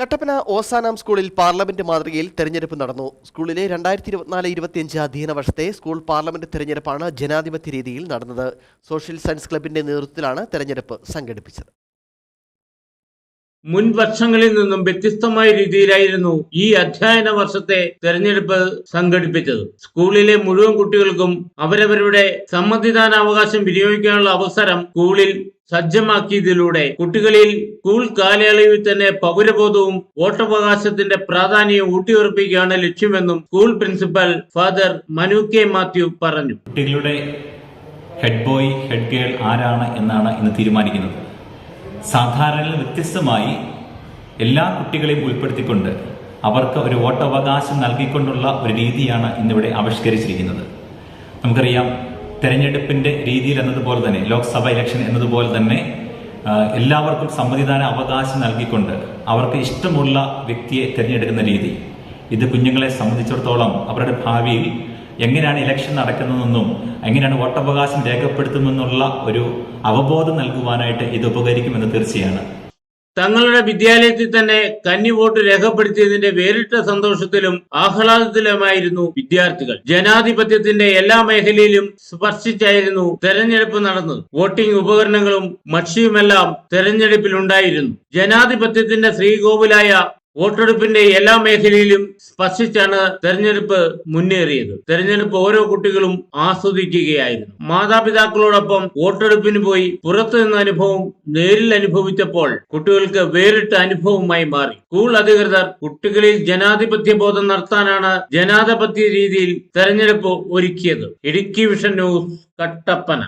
കട്ടപ്പന ഓസാനാം സ്കൂളിൽ പാർലമെന്റ് മാതൃകയിൽ തെരഞ്ഞെടുപ്പ് നടന്നു. സ്കൂളിലെ രണ്ടായിരത്തി ഇരുപത്തിനാല് ഇരുപത്തിയഞ്ച് അധ്യയന വർഷത്തെ സ്കൂൾ പാർലമെന്റ് തെരഞ്ഞെടുപ്പാണ് ജനാധിപത്യ രീതിയിൽ നടന്നത്. സോഷ്യൽ സയൻസ് ക്ലബിന്റെ നേതൃത്വത്തിലാണ് തെരഞ്ഞെടുപ്പ് സംഘടിപ്പിച്ചത്. മുൻ വർഷങ്ങളിൽ നിന്നും വ്യത്യസ്തമായ രീതിയിലായിരുന്നു ഈ അധ്യയന വർഷത്തെ തെരഞ്ഞെടുപ്പ് സംഘടിപ്പിച്ചത്. സ്കൂളിലെ മുഴുവൻ കുട്ടികൾക്കും അവരവരുടെ സമ്മതിദാനാവകാശം വിനിയോഗിക്കാനുള്ള അവസരം സ്കൂളിൽ സജ്ജമാക്കിയതിലൂടെ കുട്ടികളിൽ സ്കൂൾ കാലയളവിൽ തന്നെ പൗരബോധവും വോട്ടവകാശത്തിന്റെ പ്രാധാന്യവും ഊട്ടിയുറപ്പിക്കുകയാണ് ലക്ഷ്യമെന്നും school principal father Manu K Mathew പറഞ്ഞു. കുട്ടികളുടെ ഹെഡ് ബോയ് ഹെഡ് ഗേൾ ആരാണ് എന്നാണ് ഇന്ന് തീരുമാനിക്കുന്നത്. സാധാരണ വ്യത്യസ്തമായി എല്ലാ കുട്ടികളെയും ഉൾപ്പെടുത്തിക്കൊണ്ട് അവർക്ക് ഒരു വോട്ടവകാശം നൽകിക്കൊണ്ടുള്ള ഒരു രീതിയാണ് ഇന്നിവിടെ ആവിഷ്കരിച്ചിരിക്കുന്നത്. നമുക്കറിയാം തെരഞ്ഞെടുപ്പിന്റെ രീതിയിൽ എന്നതുപോലെ തന്നെ ലോക്സഭ ഇലക്ഷൻ എന്നതുപോലെ തന്നെ എല്ലാവർക്കും സമ്മതിദാന അവകാശം നൽകിക്കൊണ്ട് അവർക്ക് ഇഷ്ടമുള്ള വ്യക്തിയെ തിരഞ്ഞെടുക്കുന്ന രീതി. ഇത് കുഞ്ഞുങ്ങളെ സംബന്ധിച്ചിടത്തോളം അവരുടെ ഭാവിയിൽ എങ്ങനെയാണ് ഇലക്ഷൻ നടക്കുന്നതെന്നും എങ്ങനെയാണ് വോട്ടവകാശം രേഖപ്പെടുത്തുമെന്നുള്ള ഒരു അവബോധം നൽകുവാനായിട്ട് ഇത് ഉപകരിക്കുമെന്ന് തീർച്ചയാണ്. തങ്ങളുടെ വിദ്യാലയത്തിൽ തന്നെ കന്നി വോട്ട് രേഖപ്പെടുത്തിയതിന്റെ വേറിട്ട സന്തോഷത്തിലും ആഹ്ലാദത്തിലുമായിരുന്നു വിദ്യാർത്ഥികൾ. ജനാധിപത്യത്തിന്റെ എല്ലാ മേഖലയിലും സ്പർശിച്ചായിരുന്നു തെരഞ്ഞെടുപ്പ് നടന്നത്. വോട്ടിംഗ് ഉപകരണങ്ങളും മഷിയുമെല്ലാം തെരഞ്ഞെടുപ്പിലുണ്ടായിരുന്നു. ജനാധിപത്യത്തിന്റെ ശ്രീകോവിലായ വോട്ടെടുപ്പിന്റെ എല്ലാ മേഖലയിലും സ്പർശിച്ചാണ് തെരഞ്ഞെടുപ്പ് മുന്നേറിയത്. തെരഞ്ഞെടുപ്പ് ഓരോ കുട്ടികളും ആസ്വദിക്കുകയായിരുന്നു. മാതാപിതാക്കളോടൊപ്പം വോട്ടെടുപ്പിന് പോയി പുറത്തു നിന്ന അനുഭവം നേരിൽ അനുഭവിച്ചപ്പോൾ കുട്ടികൾക്ക് വേറിട്ട അനുഭവമായി മാറി. സ്കൂൾ അധികൃതർ കുട്ടികളിൽ ജനാധിപത്യ ബോധം നടത്താനാണ് ജനാധിപത്യ രീതിയിൽ തെരഞ്ഞെടുപ്പ് ഒരുക്കിയത്. Idukki vision news Kattappana.